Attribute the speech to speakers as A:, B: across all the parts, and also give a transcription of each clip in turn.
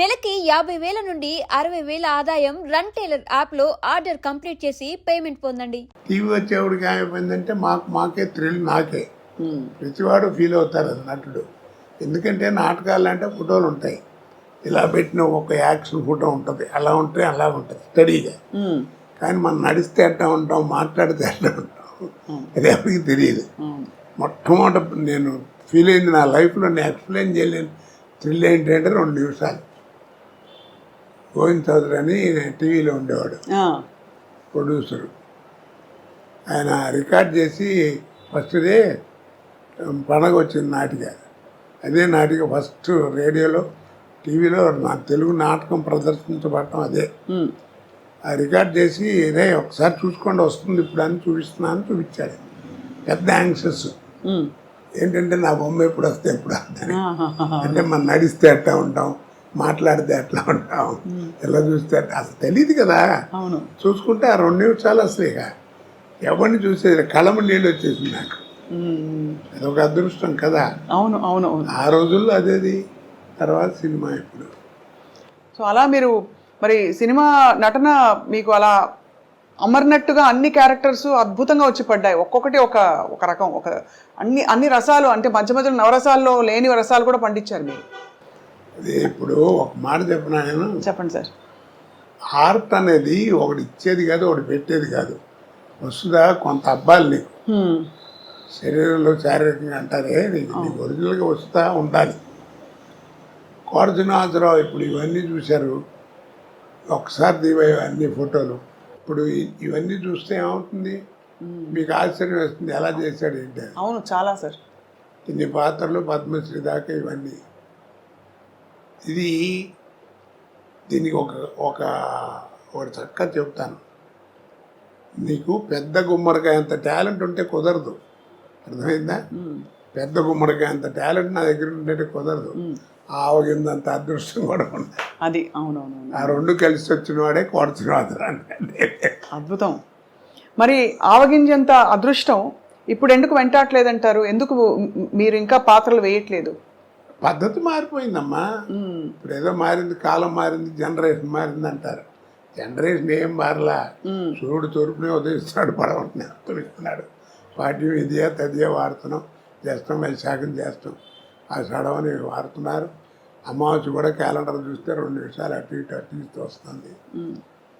A: నెలకి యాభై వేల నుండి అరవై వేల ఆదాయం రన్ టైలర్ యాప్లో ఆర్డర్ కంప్లీట్ చేసి పేమెంట్ పొందండి.
B: టీవీ వచ్చేవాడికి ఏమైపోయిందంటే మాకు మాకే థ్రిల్ నాకే. ప్రతివాడు ఫీల్ అవుతారు అది నటుడు ఎందుకంటే నాటకాలు అంటే ఫోటోలు ఉంటాయి. ఇలా పెట్టిన ఒక యాక్షన్ ఫోటో ఉంటుంది. అలా ఉంటే అలా ఉంటుంది స్టడీగా. కానీ మనం నడిస్తే ఎట్లా ఉంటాం మాట్లాడితే ఎట్లా ఉంటాం? అది ఎవరికి తెలియదు. మొట్టమొదటి నేను ఫీల్ అయింది నా లైఫ్లో. నేను ఎక్స్ప్లెయిన్ చేయలేను. థ్రిల్ ఏంటంటే రెండు నిమిషాలు. గోవింద్ చౌదరి అని టీవీలో ఉండేవాడు. ప్రొడ్యూసరు. ఆయన రికార్డ్ చేసి ఫస్ట్ డే పండగ వచ్చింది నాటిక. అదే నాటిక ఫస్ట్ రేడియోలో టీవీలో నా తెలుగు నాటకం ప్రదర్శించబడటం అదే. ఆ రికార్డ్ చేసి రే ఒకసారి చూసుకోండి వస్తుంది ఇప్పుడు అని చూపిస్తున్నాను చూపించాడు. పెద్ద యాంగ్షస్ ఏంటంటే నా బొమ్మ ఎప్పుడు వస్తే ఎప్పుడు అంటే మనం నడిస్తే ఎట్లా ఉంటాం. మాట్లాడితే ఎట్లా ఉంటాం ఎలా చూస్తే అసలు తెలియదు కదా.
C: అవును.
B: చూసుకుంటే ఆ రెండు నిమిషాలు అసలు ఇక ఎవరిని చూసేది? కళము నీళ్ళు వచ్చేసింది నాకు. అదొక అదృష్టం కదా.
C: అవును అవును అవును.
B: ఆ రోజుల్లో అదేది? తర్వాత సినిమా ఇప్పుడు.
C: సో అలా మీరు మరి సినిమా నటన మీకు అలా అమర్నట్టుగా అన్ని క్యారెక్టర్స్ అద్భుతంగా వచ్చి పడ్డాయి. ఒక్కొక్కటి ఒక ఒక రకం ఒక అన్ని అన్ని రసాలు అంటే మధ్య మధ్యలో నవరసాల్లో లేని రసాలు కూడా పండించారు మీరు.
B: అది ఇప్పుడు ఒక మాట చెప్పిన నేను?
C: చెప్పండి సార్.
B: ఆర్ట్ అనేది ఒకటి ఇచ్చేది కాదు ఒకటి పెట్టేది కాదు. వస్తుందా కొంత అబ్బాలు నీకు. శరీరంలో శారీరకంగా అంటారే నీకు నీకు ఒరిజినల్గా వస్తా ఉండాలి. శ్రీనివాసరావు ఇప్పుడు ఇవన్నీ చూశారు. ఒకసారి దివాయి అన్ని ఫోటోలు. ఇప్పుడు ఇవన్నీ చూస్తే ఏమవుతుంది? మీకు ఆశ్చర్యం వేస్తుంది ఎలా చేశాడు ఏంటి.
C: అవును చాలా సార్.
B: ఇన్ని పాత్రలు పద్మశ్రీ దాకా ఇవన్నీ. ఇది దీనికి ఒక ఒక ఒకటి చక్కగా చెప్తాను. నీకు పెద్ద గుమ్మడికాయ అంత టాలెంట్ ఉంటే కుదరదు. అర్థమైందా? పెద్ద గుమ్మడికాయ అంత టాలెంట్ నా దగ్గర ఉంటే కుదరదు. ఆవగిందంత అదృష్టం కూడా ఉంది.
C: అది అవునవును
B: ఆ రెండు కలిసి వచ్చిన వాడే కొడుతున్నాడు
C: అద్భుతం. మరి ఆవగింజంత అదృష్టం ఇప్పుడు ఎందుకు వెంటాడలేదంటారు? ఎందుకు మీరు ఇంకా పాత్రలు వేయట్లేదు?
B: పద్ధతి మారిపోయిందమ్మా. ఇప్పుడు ఏదో మారింది కాలం మారింది జనరేషన్ మారింది అంటారు. జనరేషన్ ఏం మారలా. సూర్యుడు తూర్పునే ఉదయిస్తున్నాడు పడవని ఉదయిస్తున్నాడు పాఠ్యం ఇదే తదియే వాడుతున్నాం చేస్తాం వైశాఖం చేస్తాం. ఆ సడవని వాడుతున్నారు. అమావాస్య కూడా క్యాలెండర్ చూస్తే రెండు నిమిషాలు అటు ఇటు అటు ఇటు వస్తుంది.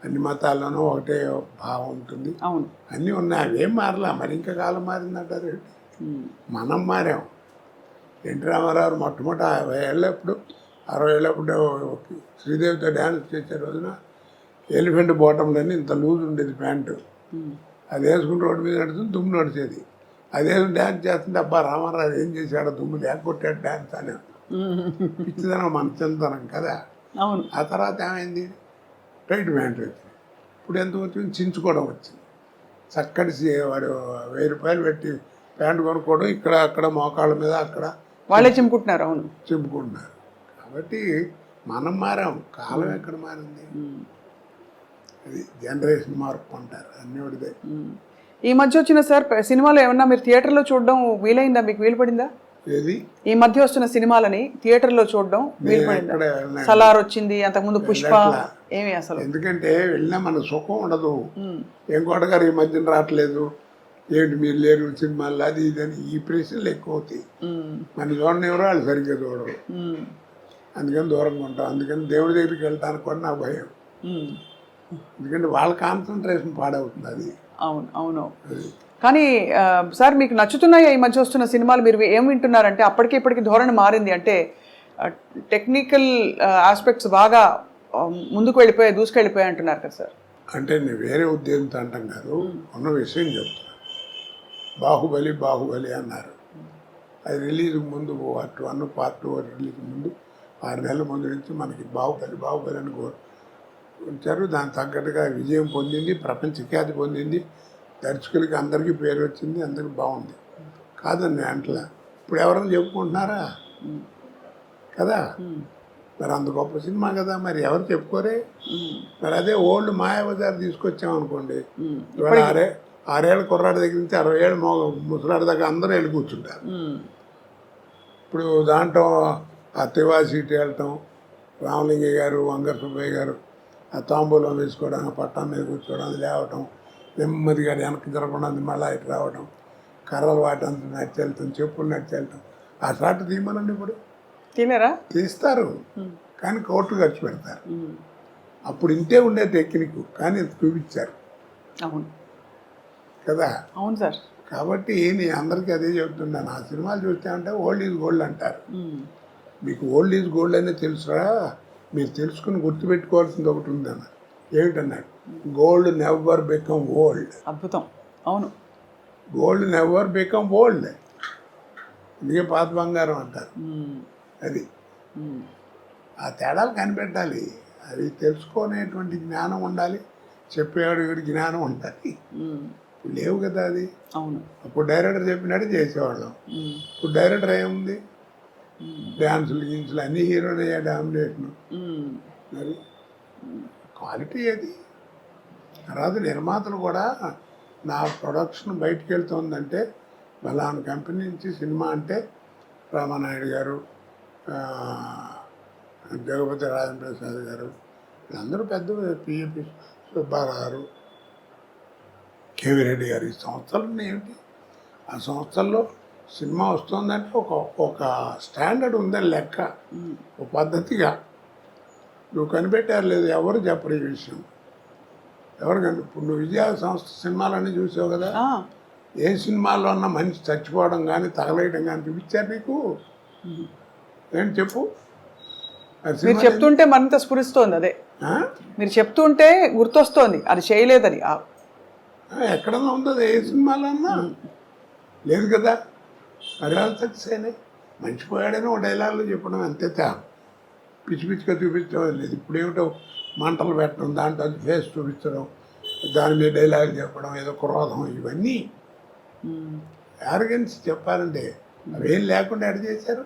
B: అన్ని మతాల్లోనూ ఒకటే భావం ఉంటుంది.
C: అవును.
B: అన్నీ ఉన్నాయి అవేం మారలా? మరి ఇంకా కాలం మారిందంటారు. మనం మారాం. ఎన్టీ రామారావు మొట్టమొదటి అరవై ఏళ్ళప్పుడు అరవై ఏళ్ళప్పుడు శ్రీదేవితో డ్యాన్స్ చేసే రోజున ఎలిఫెంట్ బాటంలోని ఇంత లూజ్ ఉండేది ప్యాంటు. అది వేసుకుని రోడ్డు మీద నడుస్తుంది దుమ్ము నడిచేది. అదే డ్యాన్స్ చేస్తుంటే అబ్బా రామారావు ఏం చేశాడో దుమ్ము లేకొట్టాడు డ్యాన్స్ అని. పిచ్చిదనం మన చిన్నతనం కదా.
C: అవును.
B: ఆ తర్వాత ఏమైంది? టైట్ ప్యాంట్ వచ్చింది. ఇప్పుడు ఎంత వచ్చింది? చించుకోవడం వచ్చింది. చక్కటి వాడు వెయ్యి రూపాయలు పెట్టి ప్యాంట్ కొనుక్కోవడం ఇక్కడ అక్కడ మోకాళ్ళ మీద అక్కడ.
C: వాళ్ళే చింపుకుంటున్నారు అవును.
B: చెప్పుకుంటున్నారు కాబట్టి మనం మారాం కాలం ఎక్కడ మారింది. అది జనరేషన్ మార్పు అంటారు అన్నీ ఒకటిదే.
C: ఈ మధ్య వచ్చిన సార్ సినిమాలు ఏమన్నా మీరు థియేటర్లో చూడడం వీలైందా? మీకు వీలు పడిందా
B: ఏది?
C: ఈ మధ్య వస్తున్న సినిమాలని థియేటర్లో చూడడం వీలు పడిందా సలార్ వచ్చింది అంతకుముందు పుష్ప. ఏమి అసలు.
B: ఎందుకంటే వెళ్ళినా మనకు సుఖం ఉండదు. ఏం కోటగారు ఈ మధ్యన రావట్లేదు. ఏంటి మీరు లేరు సినిమాలు అది ఇది అని ఈ ప్రశ్నలు ఎక్కువ అవుతాయి. మన చూడని ఎవరో వాళ్ళు సరిగ్గా చూడరు. అందుకని దూరంగా ఉంటాం. అందుకని దేవుడి దగ్గరికి వెళ్తానికి కూడా నాకు భయం. ఎందుకంటే వాళ్ళ కాన్సన్ట్రేషన్ పాడవుతుంది అది.
C: అవును అవును. కానీ సార్ మీకు నచ్చుతున్నాయి ఈ మధ్య వస్తున్న సినిమాలు? మీరు ఏం వింటున్నారంటే అప్పటికి ఇప్పటికి ధోరణి మారింది. అంటే టెక్నికల్ ఆస్పెక్ట్స్ బాగా ముందుకు వెళ్ళిపోయాయి దూసుకెళ్ళిపోయాయి అంటున్నారు కదా సార్.
B: అంటే నేను వేరే ఉద్దేశంతో అంటాం కాదు. ఉన్న విషయం చెప్తున్నా. బాహుబలి బాహుబలి అన్నారు. అది రిలీజ్ ముందు part one part two release ముందు ఆరు నెలల ముందు నుంచి మనకి బాహుబలి బాహుబలి అని ఉంచారు. దానికి తగ్గట్టుగా విజయం పొందింది ప్రపంచ ఖ్యాతి పొందింది. దర్శకులకి అందరికీ పేరు వచ్చింది అందరికి బాగుంది. నేను అంటలే. ఇప్పుడు ఎవరైనా చెప్పుకుంటున్నారా? కదా? మరి అంత గొప్ప సినిమా కదా మరి ఎవరు చెప్పుకోరే? మరి అదే ఓల్డ్ మాయాబజార్ తీసుకొచ్చామనుకోండి. ఇవాళ ఆరేళ్ళ కుర్రాడి దగ్గర నుంచి అరవై ఏళ్ళు మో ముసలాడి దాకా అందరూ వెళ్ళి కూర్చుంటారు. ఇప్పుడు దాంట్లో ఆ తివా సీట్ వెళ్ళటం రామలింగయ్య గారు వంగర సుబ్బయ్య గారు ఆ తాంబూలం వేసుకోవడం పట్టం మీద కూర్చోవడం అది లేవటం నెమ్మదిగా వెనక్కి జరగడం అది మళ్ళీ ఇటు రావడం కర్రలు వాటంతా నడిచెళ్తాం చెప్పులు నడిచెళ్తాం ఆ షాట్ తీయమనండి ఇప్పుడు.
C: తినరా
B: తీస్తారు. కానీ కోట్లు ఖర్చు పెడతారు. అప్పుడు ఇంతే ఉండే టెక్నిక్ కానీ చూపించారు.
C: అవును.
B: కదా?
C: అవును సార్.
B: కాబట్టి నేను అందరికీ అదే చెబుతున్నాను ఆ సినిమాలు చూస్తే అంటే ఓల్డ్ ఈజ్ గోల్డ్ అంటారు. మీకు ఓల్డ్ ఈజ్ గోల్డ్ అనే తెలుసురా? మీరు తెలుసుకుని గుర్తుపెట్టుకోవాల్సింది ఒకటి ఉందన్న. ఏమిటన్నాడు? Gold never become old.
C: అద్భుతం. అవును.
B: Gold never become old. ఇదిగే పాత బంగారం అంటారు. అది. ఆ తేడాలు కనిపెట్టాలి. అవి తెలుసుకునేటువంటి జ్ఞానం ఉండాలి. చెప్పేవాడు వీడి జ్ఞానం ఉండాలి. లేవు కదా అది.
C: అవును.
B: అప్పుడు డైరెక్టర్ చెప్పినట్టు చేసేవాళ్ళం. ఇప్పుడు డైరెక్టర్ ఏముంది? డ్యాన్సులు గిన్సులు అన్ని హీరోనే డామినేషన్. మరి క్వాలిటీ అది తర్వాత నిర్మాతలు కూడా నా ప్రొడక్షన్ బయటికి వెళ్తుందంటే బలానా కంపెనీ నుంచి సినిమా అంటే రామానాయుడు గారు జగపతి రాజేంద్ర ప్రసాద్ గారు వీళ్ళందరూ పెద్ద పిఎపి సుబ్బారావు గారు కేవీ రెడ్డి గారు ఈ సంస్థలు ఏమిటి? ఆ సంస్థల్లో సినిమా వస్తుందంటే ఒక ఒక స్టాండర్డ్ ఉందని లెక్క ఒక పద్ధతిగా. నువ్వు కనిపెట్టారు లేదు ఎవరు చెప్పరు ఈ విషయం? ఎవరు కని ఇప్పుడు నువ్వు విజయ సంస్థ సినిమాలన్నీ చూసావు కదా? ఏ సినిమాల్లో ఉన్న మనిషి చచ్చిపోవడం కానీ తగలేయడం కానీ చూపించారు నీకు? ఏంటి చెప్పు?
C: మీరు చెప్తుంటే మరింత స్ఫురిస్తోంది అదే? మీరు చెప్తుంటే గుర్తొస్తోంది అది చేయలేదని.
B: ఎక్కడన్నా ఉందో? ఏ సినిమాలో అన్నా? లేదు కదా. మరి వాళ్ళు సక్సెస్ అయినాయి. మంచి పోయాడని ఒక డైలాగులు చెప్పడం అంతే తా. పిచ్చి పిచ్చిగా చూపించడం లేదు. ఇప్పుడు ఏమిటో మంటలు పెట్టడం దాంట్లో ఫేస్ చూపించడం దాని మీద డైలాగ్ చెప్పడం ఏదో క్రోధం ఇవన్నీ. ఆర్గన్స్ చెప్పాలంటే అవేం లేకుండా ఎడ చేశారు?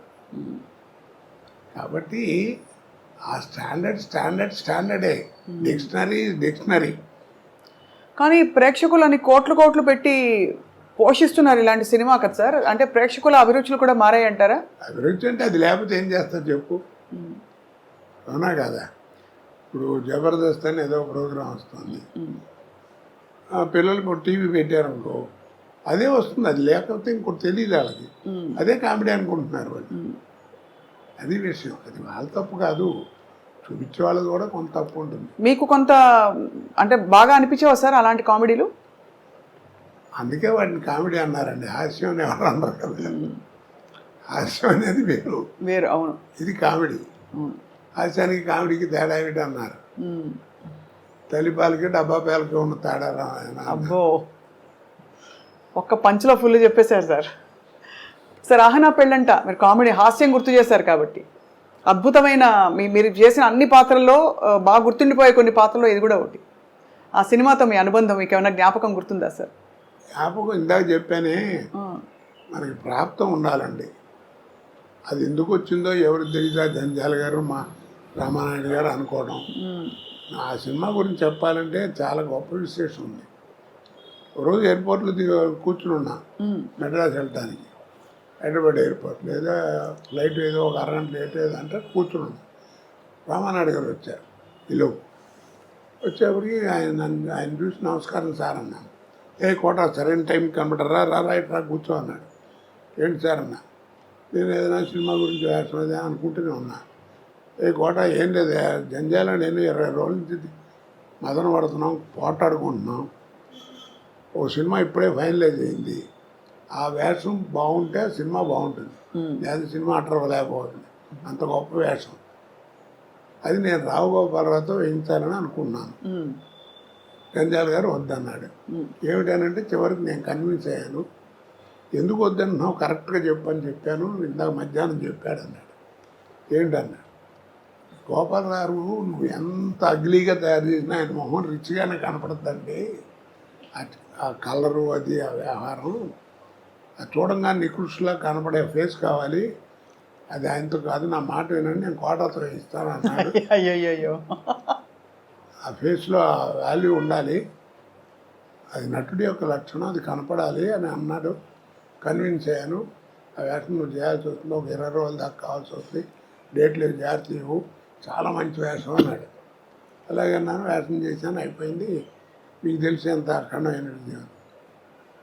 B: కాబట్టి ఆ స్టాండర్డ్ స్టాండర్డ్ స్టాండర్డే డిక్షనరీ డిక్షనరీ
C: కానీ ప్రేక్షకులని కోట్లు కోట్లు పెట్టి పోషిస్తున్నారు ఇలాంటి సినిమా కదా సార్? అంటే ప్రేక్షకుల అభిరుచులు కూడా మారాయి అంటారా?
B: అభిరుచి అంటే అది లేకపోతే ఏం చేస్తారు చెప్పు? అవునా కదా? ఇప్పుడు జబర్దస్త్ అని ఏదో ప్రోగ్రాం వస్తుంది. ఆ పిల్లలకి టీవీ పెట్టారనుకో అదే వస్తుంది. అది లేకపోతే ఇంకోటి తెలియదు వాళ్ళకి. అదే కామెడీ అనుకుంటున్నారు వాళ్ళు. అది విషయం. అది వాళ్ళ తప్పు కాదు. చూపించే వాళ్ళది కూడా కొంత తప్పు ఉంటుంది.
C: మీకు కొంత అంటే బాగా అనిపించేవా సార్ అలాంటి కామెడీలు?
B: అందుకే వాటిని కామెడీ అన్నారండి. హాస్యం అని ఎవరు అన్నారు కదా హాస్యం అనేది వేరు.
C: వేరు అవును.
B: ఇది కామెడీ. హాస్యానికి కామెడీకి తేడా ఏమిటి అన్నారు. తల్లిపాలకి డబ్బా పాలకి ఉన్న తేడా.
C: అబ్బో. ఒక్క పంచులో ఫుల్ చెప్పేశారు సార్. సార్ ఆహనా పెళ్ళంట. మీరు కామెడీ హాస్యం గుర్తు చేశారు కాబట్టి. అద్భుతమైన మీ మీరు చేసిన అన్ని పాత్రల్లో బాగా గుర్తుండిపోయే కొన్ని పాత్రల్లో ఇది కూడా ఒకటి. ఆ సినిమాతో మీ అనుబంధం మీకు ఏమైనా జ్ఞాపకం గుర్తుందా సార్?
B: జ్ఞాపకం ఇందాక చెప్పానే మనకి ప్రాప్తం ఉండాలండి. అది ఎందుకు వచ్చిందో ఎవరికి తెలియదా జంజాల గారు మా రామానాయుడు గారు అనుకోవడం. ఆ సినిమా గురించి చెప్పాలంటే చాలా గొప్ప విశేషం ఉంది. రోజు ఎయిర్పోర్ట్లో దిగ కూర్చుని ఉన్నా మెడ్రాస్ వెళ్ళటానికి హైదరాబాద్ ఎయిర్పోర్ట్ లేదా ఫ్లైట్ ఏదో ఒక అరగంట లేట్ ఏదో అంటే కూర్చుని రామానాయుడు గారు వచ్చారు. ఇలో వచ్చేప్పటికి ఆయన ఆయన చూసి నమస్కారం సార్ అన్నాను. ఏ కోట సరైన టైం కనబడరా రా రైట్ రా కూర్చో అన్నాడు. ఏంటి సార్ అన్నా? నేను ఏదైనా సినిమా గురించి వేస్తున్నదే అనుకుంటూనే ఉన్నా. ఏ కోట ఏం లేదు. జంజాల నేను ఇరవై రోజుల నుంచి మదన పడుతున్నాం పోటాడుకుంటున్నాం ఓ సినిమా ఇప్పుడే ఫైనలైజ్ అయింది. ఆ వేషం బాగుంటే సినిమా బాగుంటుంది. లేదా సినిమా అటర్ లేకపోతుంది అంత గొప్ప వేషం. అది నేను రావు గోపాలరావుతో వేయించాలని అనుకున్నాను. గంజాల గారు వద్దన్నాడు. ఏమిటనంటే చివరికి నేను కన్విన్స్ అయ్యాను. ఎందుకు వద్దన్నావు? కరెక్ట్గా చెప్పని చెప్పాను. ఇందాక మధ్యాహ్నం చెప్పాడు అన్నాడు. ఏంటన్నాడు? గోపాలరావు నువ్వు ఎంత అగ్లీగా తయారు చేసినా ఆయన మొహం రిచ్గానే కనపడుతుందండి ఆ కలరు అది ఆ వ్యవహారం అది చూడంగా నికృష్లా కనపడే ఫేస్ కావాలి. అది ఆయనతో కాదు నా మాట వినండి నేను కోటతో ఇస్తాను అన్నాడు.
C: అయ్యయ్యో
B: ఆ ఫేస్లో వాల్యూ ఉండాలి. అది నటుడి యొక్క లక్షణం అది కనపడాలి అని అన్నాడు. కన్విన్స్ అయ్యాను. ఆ వేషం నువ్వు చేయాల్సి వస్తుంది ఒక ఇరవై రోజుల దాకా కావాల్సి వస్తుంది. డేట్లు జాగ్రత్త ఇవ్వు. చాలా మంచి వేషం అన్నాడు. అలాగే అన్నాను వేషం చేశాను అయిపోయింది. మీకు తెలిసి ఎంత అఖండమైన విజయం